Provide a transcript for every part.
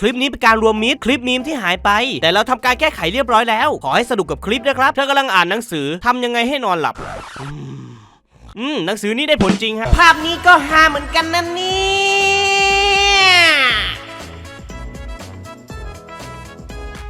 คลิปนี้เป็นการรวมมิตรคลิปมีมที่หายไป แต่เราทำการแก้ไขเรียบร้อยแล้ว ขอให้สนุกกับคลิปนะครับเธอกำลังอ่านหนังสือทำยังไงให้นอนหลับ อืมหนังสือนี้ได้ผลจริงฮะภาพนี้ก็ฮาเหมือนกันนะนี่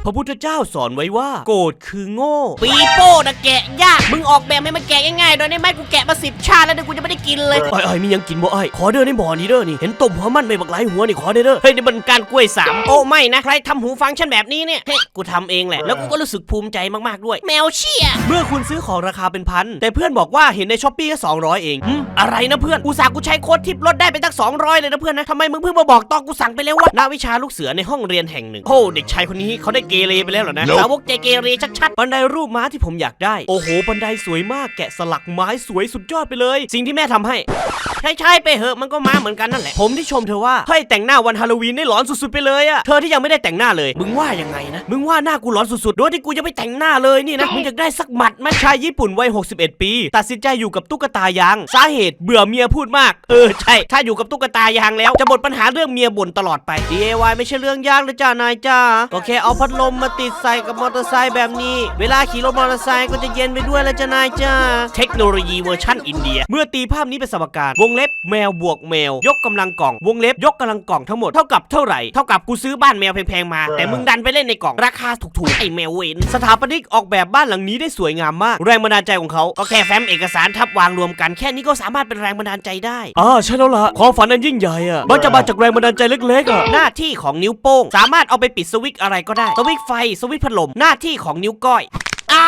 พระพุทธเจ้าสอนไว้ว่า โกรธคือโง่ ปีโป้นะแกะยาก มึงออกแบบให้มันแกะง่ายๆโดยได้ไหมกูแกะมาสิบชาติแล้วเดี๋ยวกูจะไม่ได้กินเลยไอ้ไอ้ายมียังกินบ่ไอ้ายขอเด้อในหมอนี่เด้อนี่เห็นต้มหัวมันไม่บักหลายหัวนี่ขอเด้อเด้อเฮ้ยนี่มันการกล้วยสามโอ้ไม่นะใครทำหูฟังฉันแบบนี้เนี่ยเฮ้ยกูทำเองแหละแล้วกูก็รู้สึกภูมิใจมากๆด้วย แมวเชี่ยเมื่อคุณซื้อของราคาเป็นพันแต่เพื่อนบอกว่าเห็นในช้อปปี้แค่สองร้อยเองหึอะไรนะเพื่อนกูสั่งกูใช้โค้ดทิปลดได้ไปตั้ง200 เลยนะเพื่อนนะทำไมมึงเพิ่งมาบอกตอนกูสั่งไปแล้ววะณวิชาลูกเสือในห้องเรียนแห่งหนึ่งโอ้เด็กชายคนนี้เขาได้เกเรไปแล้วเหรอนะสาวกใจเกเรชัดบันไดรูปม้าที่ผมอยากได้ โอ้โห บันไดสวยมาก แกะสลักไม้สวยสุดยอดไปเลย สิ่งที่แม่ทำให้ๆใช่ๆไปเหอะมันก็มาเหมือนกันนั่นแหละ ผมที่ชมเธอว่าเฮ้ยแต่งหน้าวันฮาโลวีนได้หลอนสุดๆไปเลยอะเธอที่ยังไม่ได้แต่งหน้าเลย มึงว่ายังไงนะ มึงว่าหน้ากูหลอนสุดๆโดยที่กูยังไม่แต่งหน้าเลยนี่นะ มึงอยากได้สักหมัดไหมชายญี่ปุ่นวัย 61 ปี ตัดสินใจอยู่กับตุ๊กตายาง สาเหตุเบื่อเมียพูดมาก เออใช่ ถ้าอยู่กับตุ๊กตายางแล้ว จะหมดปัญหาเรื่องเมียบ่นตลอดไป DIY ไม่ใช่เรื่องยากเลยจ้านายจ้าก็แค่เอาพัดลมมาติดใส่กับมอเตอร์ไซค์แบบนี้ เวลาขี่รถมอเตอร์ไซค์ก็จะเย็นไปด้วยแล้วจ้านายจ้า เทคโนโลยีเวอร์ชั่นอินเดีย เมื่อตีภาพนี้เป็นสมการ วงเล็บแมวบวกแมว ยกกำลังกล่อง วงเล็บยกกำลังกล่องทั้งหมดเท่ากับเท่าไหร่ เท่ากับกูซื้อบ้านแมวแพงๆมา แต่มึงดันไปเล่นในกล่องราคาถูกๆไอ้แมวเวนสถาปนิกออกแบบบ้านหลังนี้ได้สวยงามมาก แรงบันดาลใจของเขาก็แค่แฟ้มเอกสารทับวางรวมกันแค่นี้ก็สามารถเป็นแรงบันดาลใจได้อ่าใช่แล้วล่ะความฝันอันยิ่งใหญ่อะมันจะมาจากแรงบันดาลใจเล็กๆอะหน้าที่ของนิ้วโป้งสามารถเอาไปปิดสวิตช์อะไรก็ได้สวิไฟ สวิตช์พัดลม หน้าที่ของนิ้วก้อยอ้า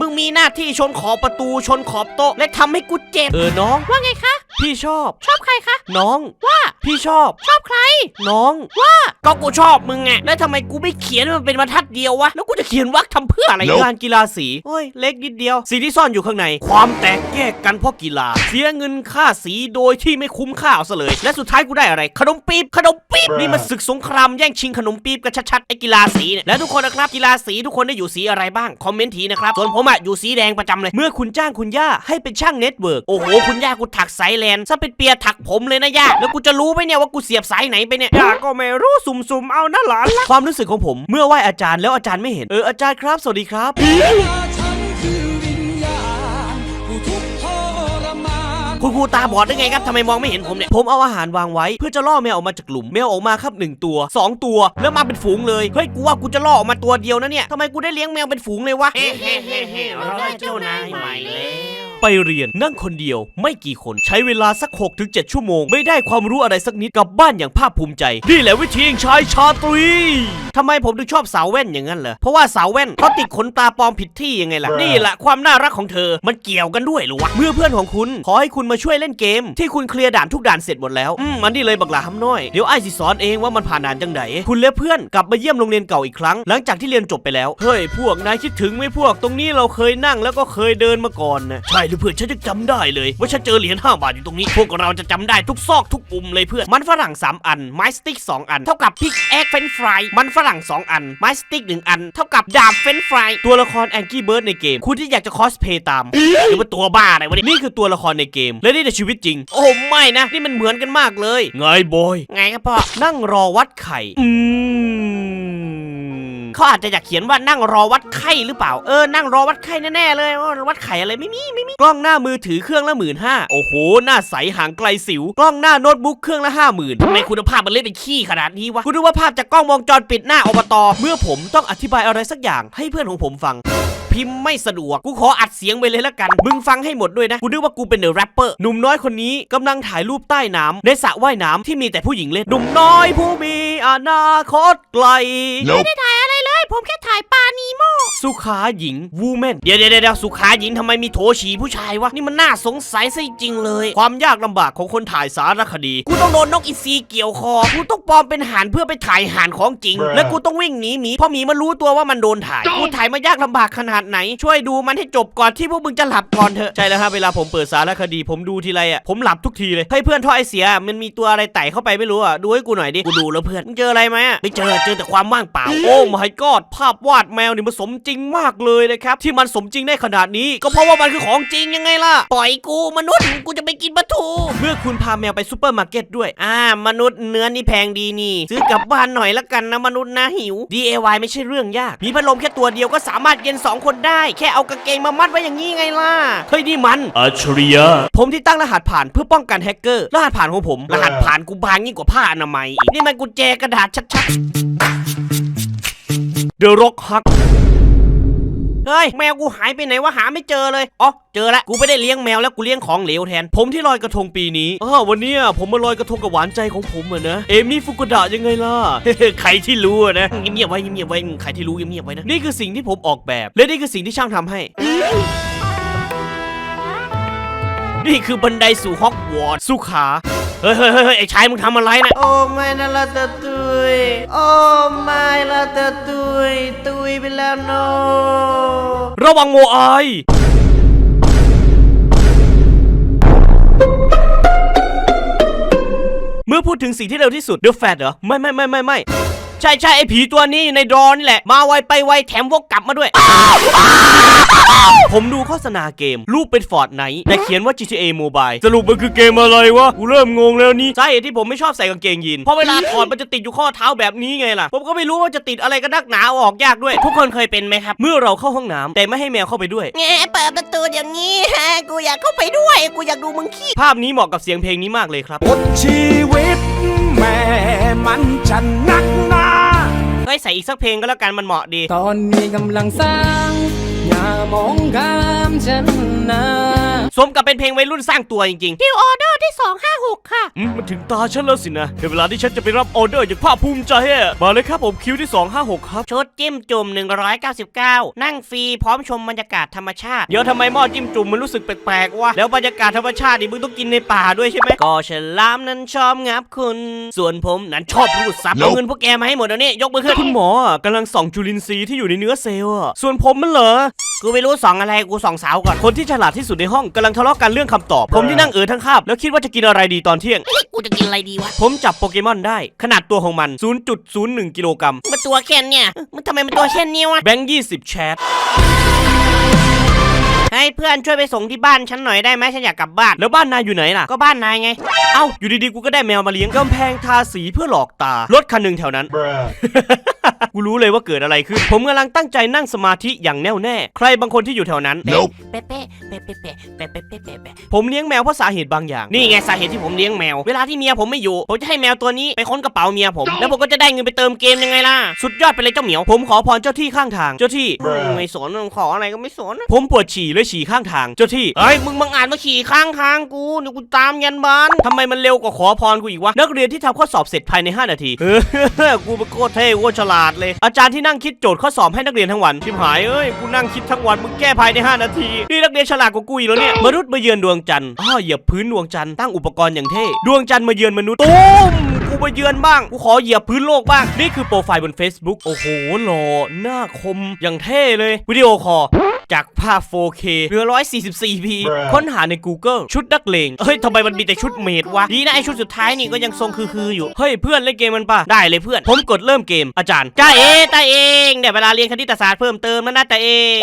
มึงมีหน้าที่ชนขอบประตูชนขอบโต๊ะ และทำให้กูเจ็บ เออน้อง ว่าไงคะ พี่ชอบ ชอบใครคะ น้อง ว่า พี่ชอบ ชอบใคร น้องก็กูชอบมึงไงแล้วทำไมกูไม่เขียนให้มันเป็นบรรทัดเดียววะ แล้วกูจะเขียนวรรคทำเพื่ออะไรงานกีฬาสีโอ้ย เล็กนิดเดียว สีที่ซ่อนอยู่ข้างใน ความแตกแยกกันเพราะกีฬา เสียเงินค่าสีโดยที่ไม่คุ้มค่าเอาซะเลย และสุดท้ายกูได้อะไร ขนมปี๊บ ขนมปี๊บ นี่มันศึกสงครามแย่งชิงขนมปี๊บกันชัดๆ ไอ้กีฬาสีเนี่ย และทุกคนนะครับ กีฬาสีทุกคนได้อยู่สีอะไรบ้าง คอมเมนต์ทีนะครับ ส่วนผมอะอยู่สีแดงประจำเลย เมื่อคุณจ้างคุณย่าให้เป็นช่างเน็ตเวิร์กโอ้โหคุณย่ากูถักสายแลนซะเป็นเปียถักผมเลยนะย่าแล้วกูจะรู้ไหมเนี่ยว่ากูเสียบสายไหนไปเนี่ยย่าก็ไม่รู้สุ่มๆเอานะหลานความรู้สึกของผม เมื่อไหว้อาจารย์แล้วอาจารย์ไม่เห็นเอออาจารย์ครับสวัสดีครับ คุณครูตาบอดได้ไงครับทำไมมองไม่เห็นผมเนี่ย ผมเอาอาหารวางไว้ เพื่อจะล่อแมวออกมาจากหลุม แมวออกมาครับหนึ่งตัวสองตัว แล้วมาเป็นฝูงเลย เฮ้ย กูว่ากูจะล่อออกมาตัวเดียวนะเนี่ยทำไมกูได้เลี้ยงแมวเป็นฝูงเลยวะ เฮ้เฮ้เฮ้เฮ้เราได้เจ้านายใหม่แล้ว ไปเรียนนั่งคนเดียว ไม่กี่คนใช้เวลาสัก 6-7 ชั่วโมง ไม่ได้ความรู้อะไรสักนิดกลับบ้านอย่างภาคภูมิใจ นี่แหละวิธีเองชายชาตรีทำไมผมถึงชอบสาวแว่นอย่างนั้นเหรอเพราะว่าสาวแว่นเขาติดขนตาปลอมผิดที่ยังไงล่ะนี่แหละความน่ารักของเธอมันเกี่ยวกันด้วยเหรอวะเมื่อเพื่อนของคุณขอให้คุณมาช่วยเล่นเกม ที่คุณเคลียร์ด่านทุกด่านเสร็จหมดแล้วอืมมันนี่เลยบักหลาทำน้อยเดี๋ยวไอ้สิสอนเองว่ามันผ่านด่านจังไดคุณและเพื่อนกลับมาเยี่ยมโรงเรียนเก่าอีกครั้งหลังจากที่เรียนจบไปแล้วเฮ้ยพวกนายคิดถึงไหมพวกตรงนี้เราเคยนั่งแล้วก็เคยเดินมาก่อนนะใช่หรือเพื่อนฉันจะจำได้เลยว่าฉันเจอเหรียญ5บาทอยู่ตรงนี้ พวกเราจะจำได้ทุกซอกทุกปุ่มเลยเพื่อนมันฝรั่ง 3 อัน ไม้สติ๊ก 2 อัน เท่ากับพิกแอคเฟนฟรายมันฝรั่ง 2 อัน ไม้สติ๊ก 1 อัน เท่ากับดาบเฟนฟรายตัวละครแองกี้เบิร์ดในเกม คุณที่อยากจะคอสเพย์ตามหรือว่าตัวบ้าอะไรวะเนี่ยนี่คือตัวละครในเกม และนี่ในชีวิตจริง โอ้ไม่นะ นี่มันเหมือนกันมากเลยไงบอยไงครับพ่อนั่งรอวัดไข่อืม เขาอาจจะอยากเขียนว่านั่งรอวัดไข้หรือเปล่าเออนั่งรอวัดไข้แน่ๆเลยว่าวัดไข่อะไรไม่มีไม่มีกล้องหน้ามือถือเครื่องละหมื่นห้าโอ้โหหน้าใสห่างไกลสิว กล้องหน้าโน้ตบุ๊กเครื่องละห้าหมื่นทำไมคุณภาพมันเล่นเป็นขี้ขนาดนี้วะคุณดูว่าภาพจากกล้องวงจรปิดหน้าอบตเมื่อผมต้องอธิบายอะไรสักอย่างให้เพื่อนของผมฟังพิมพ์ไม่สะดวก กูขออัดเสียงไปเลยละกัน มึงฟังให้หมดด้วยนะ กูนึกว่ากูเป็นเดอะแรปเปอร์ หนุ่มน้อยคนนี้กำลังถ่ายรูปใต้น้ำในสระว่ายน้ำที่มีแต่ผู้หญิงเล่น หนุ่มน้อยผู้มีอนาคตไกล ผมแค่ถ่ายปลานีโมสุขาหญิงวูแมนเดี๋ยวเดี๋ยวเดี๋ยวสุขาหญิงทำไมมีโถฉีผู้ชายวะ นี่มันน่าสงสัยซะจริงๆเลย ความยากลำบากของคนถ่ายสารคดี กูต้องโดนนกอีซีเกี่ยวคอ กูต้องปลอมเป็นห่านเพื่อไปถ่ายห่านของจริง และกูต้องวิ่งหนีหมีเพราะหมีมันรู้ตัวว่ามันโดนถ่าย กูถ่ายมายากลำบากขนาดไหน ช่วยดูมันให้จบก่อนที่พวกมึงจะหลับก่อนเถอะ ใช่แล้วครับเวลาผมเปิดสารคดี ผมดูทีไรอะ ผมหลับทุกทีเลยให้เพื่อนท่อไอเสีย มันมีตัวอะไรไต่เข้าไปไม่รู้อะ ดูให้กูหน่อยดิ กูดูแล้วเพื่อน มึงเจออะไรไหมอะไม่เจอ เจอแต่ความว่างเปล่า โอ้ my god ภาพวาดแมวนี่มันสมจริงมากเลยนะครับ ที่มันสมจริงได้ขนาดนี้ ก็เพราะว่ามันคือของจริงยังไงล่ะ ปล่อยกูมนุษย์กูจะไปกินปลาทู เมื่อคุณพาแมวไปซูเปอร์มาร์เก็ตด้วย อ่ามนุษย์เนื้อนี่แพงดีนี่ ซื้อกลับบ้านหน่อยละกันนะมนุษย์นะหิว DIY ไม่ใช่เรื่องยาก มีพัดลมแค่ตัวเดียวก็สามารถเย็นสองคนได้ แค่เอากางเกงมามัดไว้อย่างนี้ไงล่ะ เฮ้ยนี่มันอัจฉริยะผมที่ตั้งรหัสผ่านเพื่อป้องกันแฮกเกอร์ รหัสผ่านของผม รหัสผ่านกูบางยิ่งกว่าผ้าอนามัยอีกนี่มันกุญแจกระดาษชัด เดอะร็อกฮักๆเฮ้ยแมวกูหายไปไหนวะหาไม่เจอเลยอ๋อเจอละกูไม่ได้เลี้ยงแมวแล้วกูเลี้ยงของเหลวแทน ผมที่ลอยกระทงปีนี้อ้าววันเนี้ยผมมาลอยกระทงกับหวานใจของผมอะนะเอมี่ฟุกุดะยังไงล่ะใครที่รู้อะนะเงียบๆไว้เงียบๆไว้ใครที่รู้เงียบๆไว้นะนี่คือสิ่งที่ผมออกแบบ และนี่คือสิ่งที่ช่างทำให้นี่คือบันไดสู่ฮอกวอตส์สุขาเฮ้ยเฮ้ยเฮ้ยเฮ้ยไอ้ชายมึงทำอะไรนะโอ้ไม่นะละตะตุยโอ้ไม่ละตะตุยตุยไปแล้วโนระวังโมอายเมื่อพูดถึงสิ่งที่เร็วที่สุด The Fat เหรอ ไม่ไม่ไม่ไม่ไม่ ใช่ใช่ไอ้ผีตัวนี้อยู่ในดรอนี่แหละ มาไวไปไวแถมวกกลับมาด้วย ผมดูโฆษณาเกม รูปเป็นฟอร์ดไนท์แต่เขียนว่า GTA Mobile สรุปมันคือเกมอะไรวะ กูเริ่มงงแล้วนี่สาเหตุที่ผมไม่ชอบใส่กางเกงยีน เพราะเวลาถอดมันจะติดอยู่ข้อเท้าแบบนี้ไงล่ะ ผมก็ไม่รู้ว่าจะติดอะไรกันนักหนาเอาออกยากด้วย ทุกคนเคยเป็นไหมครับ เมื่อเราเข้าห้องน้ำแต่ไม่ให้แมวเข้าไปด้วย แงเปิดประตูอย่างนี้ฮะกูอยากเข้าไปด้วย กูอยากดูมึงขี้ ภาพนี้เหมาะกับเสียงเพลงนี้มากเลยครับบทชีวิตแม่มันจะหนักหนา เฮ้ยใส่อีกสักเพลงก็แล้วกันมันเหมาะดี ตอนนี้กำลังสร้าง อย่ามองข้ามฉันนะ สมกับเป็นเพลงวัยรุ่นสร้างตัวจริงๆคิวออเดอร์ที่ 256 ค่ะ อืมมันถึงตาฉันแล้วสินะเป็นเวลาที่ฉันจะไปรับออเดอร์อย่างภาคภูมิใจอะมาเลยครับผมคิวที่ 256 ครับ ชุดจิ้มจุ่ม 199 นั่งฟรีพร้อมชมบรรยากาศธรรมชาติ เดี๋ยวทำไมหม้อจิ้มจุ่มมันรู้สึกแปลกๆวะ แล้วบรรยากาศธรรมชาตินี่มึงต้องกินในป่าด้วยใช่ไหมก็ฉลามนั้นชอบงับคุณ ส่วนผมนั้นชอบรูดซับเอาเงินพวกแกมาให้หมดเดี๋ยวนี้ยกมือขึ้น คุณหมออะกำลังส่องจุลินทรีย์ที่อยู่ในเนื้อเซลล์อะส่วนผมมันเหรอ กูไม่รู้สองอะไรกูสองสาวก่อน คนที่ฉลาดที่สุดในห้องกำลังทะเลาะกันเรื่องคำตอบ ผมที่นั่งเออทั้งคาบแล้วคิดว่าจะกินอะไรดีตอนเที่ยงเฮ้ยกูจะกินอะไรดีวะ ผมจับโปเกมอนได้ ขนาดตัวของมัน 0.01 กิโลกรัมมันตัวแค่เนี่ย มันทำไมมันตัวแค่นี้วะ แบงค์20 แชท ให้เพื่อนช่วยไปส่งที่บ้านฉันหน่อยได้ไหมฉันอยากกลับบ้าน แล้วบ้านนายอยู่ไหนล่ะ ก็บ้านนายไง เอ้า อยู่ดีๆ กูก็ได้แมวมาเลี้ยงกำแพงทาสีเพื่อหลอกตา รถคันหนึ่งแถวนั้น กูรู้เลยว่าเกิดอะไรขึ้น ผมกำลังตั้งใจนั่งสมาธิอย่างแน่วแน่ ใครบางคนที่อยู่แถวนั้น Nope เป๊ะเป๊ะเป๊ะเป๊ะเป๊ะเป๊ะเป๊ะเป๊ะเป๊ะเป๊ะผมเลี้ยงแมวเพราะสาเหตุบางอย่าง นี่ไงสาเหตุที่ผมเลี้ยงแมว เวลาที่เมียผมไม่อยู่ ผมจะให้แมวตัวนี้ไปค้นกระเป๋าเมียผม แล้วผมก็จะได้เงินไปเติมเกมยังไงล่ะ สุดยอดไปเลยเจ้าเหมียว ผมขอพรเจ้าที่ข้างทาง เจ้าที่ไม่สนขออะไรก็ไม่สน ผมปวดฉี่เลยฉี่ข้างทางเจ้าที่เฮ้ยมึงบังอาจมาขี่ข้างทางกูเดี๋ยวกูตามยันบ้านทำไมมันเร็วกว่าขอพรกูอีกวะนักเรียนที่ทำข้อสอบเสร็จภายใน 5 นาทีเออกูเป็นโคตรเท่โคตรฉลาดเลย อาจารย์ที่นั่งคิดโจทย์ข้อสอบให้นักเรียนทั้งวันชิบหายเอ้ยกูนั่งคิดทั้งวันมึงแก้ภายใน 5 นาทีนี่นักเรียนฉลาดกว่ากูอีกแล้วเนี่ยมนุษย์มาเยือนดวงจันทร์อ้าวเหยียบพื้นดวงจันทร์ตั้งอุปกรณ์อย่างเท่ดวงจันทร์มาเยือนมนุษย์ตุ้ม กูมาเยือนบ้าง กูขอเหยียบพื้นโลกบ้าง นี่คือโปรไฟล์บน Facebook โอ้โหหล่อหน้าคมอย่างเท่เลยวิดีโอคอลจากภาพ 4K เหลือ 144p ค้นหาใน Google ชุดนักเลงเฮ้ยทำไมมันมีแต่ชุดเมดวะ ดีนะไอชุดสุดท้ายนี่ก็ยังทรงคือๆอยู่ เฮ้ยเพื่อนเล่นเกมมันปะได้เลยเพื่อน ผมกดเริ่มเกม อาจารย์จ้าเอตาเองเดี๋ยวเวลาเรียนคณิตศาสตร์เพิ่มเติมแล้วนะตาเอง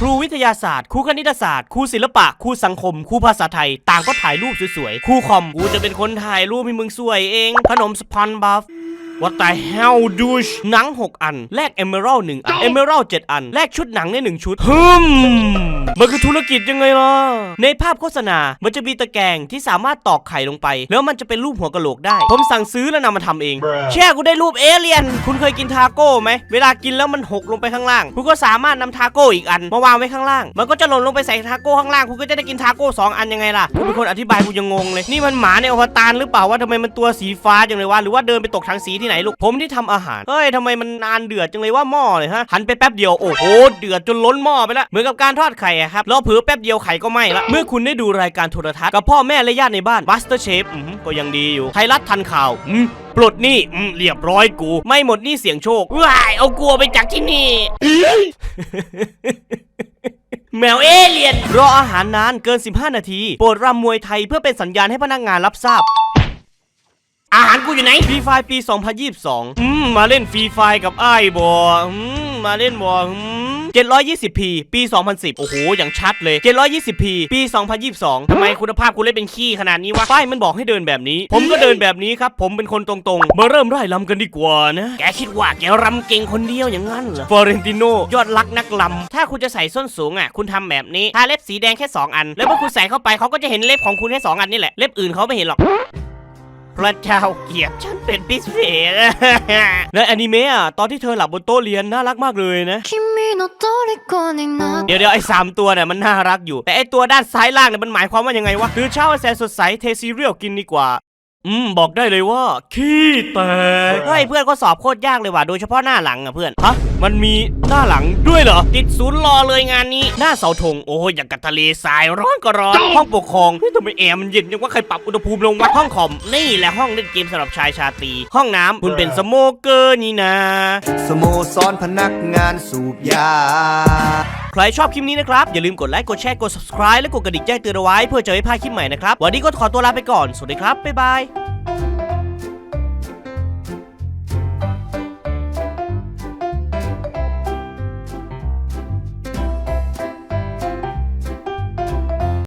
ครูวิทยาศาสตร์ครูคณิตศาสตร์ครูศิลปะครูสังคมครูภาษาไทย ต่างก็ถ่ายรูปสวยๆครูคอมกูจะเป็นคนถ่ายรูปให้มึงสวยเอง ขนมสปอนบัฟ What the hell douche หนัง 6 อัน แลกเอเมอรัล1อันเอเมอรัล7อัน แลกชุดหนังใน1ชุดฮึมมันคือธุรกิจยังไงล่ะ ในภาพโฆษณา มันจะมีตะแกรงที่สามารถตอกไข่ลงไป แล้วมันจะเป็นรูปหัวกะโหลกได้ ผมสั่งซื้อแล้วนำมาทำเอง แช่กูได้รูปเอเลียน คุณเคยกินทาโก้ไหม เวลากินแล้วมันหกลงไปข้างล่าง คุณก็สามารถนำทาโก้อีกอันมาวางไว้ข้างล่าง มันก็จะหล่นลงไปใส่ทาโก้ข้างล่าง คุณก็จะได้กินทาโก้สองอันยังไงล่ะคุณเป็นคนอธิบายกูยังงงเลย นี่มันหมาในอวตารหรือเปล่าว่าทำไมมันตัวสีฟ้าจังเลยวะ หรือว่าเดินไปตกถังสีที่ไหนลูกผมที่ทำอาหารเฮ้ยทำไมมันนานเดือดจังเลยว่าหม้อเลยฮะหันไปแป๊บเดียวโอ้โหเดือดจนล้นหม้อไปแล้วเหมือนกับการทอดไข่ครับแล้วเผือแป๊บเดียวไข่ก็ไหม้ละเมื่อคุณได้ดูรายการโทรทัศน์กับพ่อแม่และญาติในบ้าน Master Chef อืมก็ยังดีอยู่ไทยรัฐทันข่าวอืปลดหนี้เรียบร้อยกู ไม่หมดหนี้เสียงโชคว้ายเอากลัวไปจากที่นี่แมวเอเลียน รออาหารนานเกิน 15 นาที โปรดรำมวยไทยเพื่อเป็นสัญญาณให้พนักงานรับทราบ อาหารกูอยู่ไหนฟรีไฟปี 2022 อืม มาเล่นฟรีไฟกับไอ้ายบออืม มาเล่นบออืม 720p ปี 2010 โอ้โห อย่างชัดเลย 720p ปี 2022 ทำไมคุณภาพกูเล่นเป็นขี้ขนาดนี้วะป้ายมันบอกให้เดินแบบนี้ ผมก็เดินแบบนี้ครับ ผมเป็นคนตรงๆ มาเริ่มไล่ลำกันดีกว่านะ แกคิดว่าแกรำเก่งคนเดียวอย่างนั้นเหรอฟอเรนติโนยอดรักนักลำ ถ้าคุณจะใส่ส้นสูงอะ คุณทำแบบนี้ ทาเล็บสีแดงแค่ 2 อัน แล้วเมื่อคุณใส่เข้าไปเขาก็จะเห็นเล็บของคุณแค่2อันนี่แหละ เล็บอื่นเขาไม่เห็นหรอก พระเจ้าเกลียดฉันเป็นพิเศษ ในอนิเมะอะตอนที่เธอหลับบนโต๊ะเรียนน่ารักมากเลยนะ เดี๋ยวเดี๋ยวไอ้สามตัวเนี่ยมันน่ารักอยู่ แต่ไอ้ตัวด้านซ้ายล่างเนี่ยมันหมายความว่ายังไงวะ คือเช่าแสนสดใสเทซีเรียลกินดีกว่า อืม บอกได้เลยว่า ขี้แตกเฮ้ยเพื่อนก็สอบโคตรยากเลยว่ะ โดยเฉพาะหน้าหลังอะเพื่อน ฮะ มันมีหน้าหลังด้วยเหรอ ติดศูนย์รอเลยงานนี้ หน้าเสาธง โอ้ยอย่างกับทะเลทรายร้อนก็ร้อน ห้องปกครองเฮ้ยทำไมแอร์มันเย็นยังว่าใครปรับอุณหภูมิลงวะห้องคอม นี่แหละห้องเล่นเกมสำหรับชายชาตรี ห้องน้ำคุณเป็นสโมเกอร์นี่นะ สโมสรพนักงานสูบยา ใครชอบคลิปนี้นะครับ อย่าลืมกดไลค์กดแชร์กด subscribe และกดกระดิ่งแจ้งเตือนเอาไว้เพื่อจะไม่พลาดคลิปใหม่นะครับ วันนี้ก็ขอตัวลาไปก่อน สวัสดีครับ บ๊ายบาย